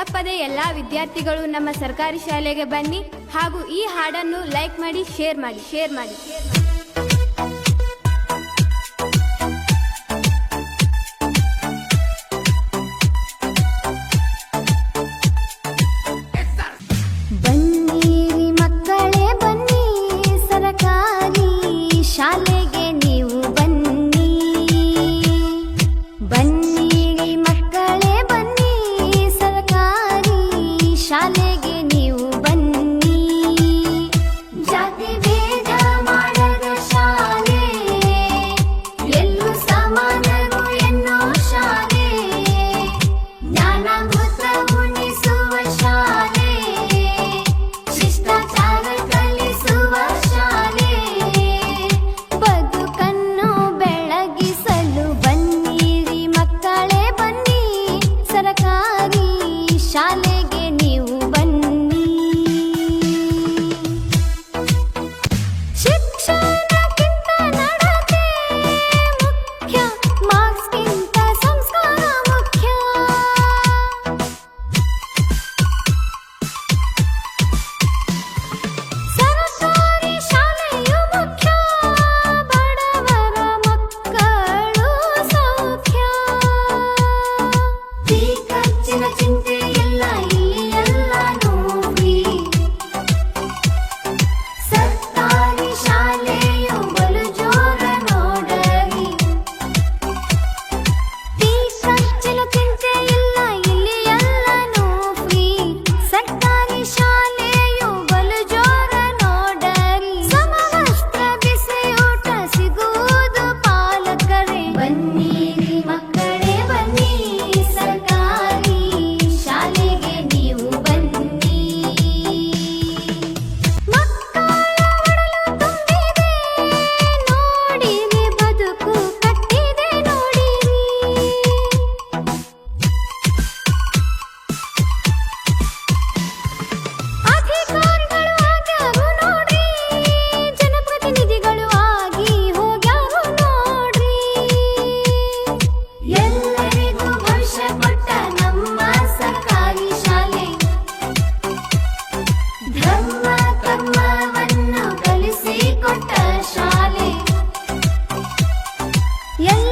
ತಪ್ಪದೆ ಎಲ್ಲಾ ವಿದ್ಯಾರ್ಥಿಗಳು ನಮ್ಮ ಸರ್ಕಾರಿ ಶಾಲೆಗೆ ಬನ್ನಿ ಹಾಗೂ ಈ ಹಾಡನ್ನು ಲೈಕ್ ಮಾಡಿ ಶೇರ್ ಮಾಡಿ ಶೇರ್ ಮಾಡಿ. का Yeah.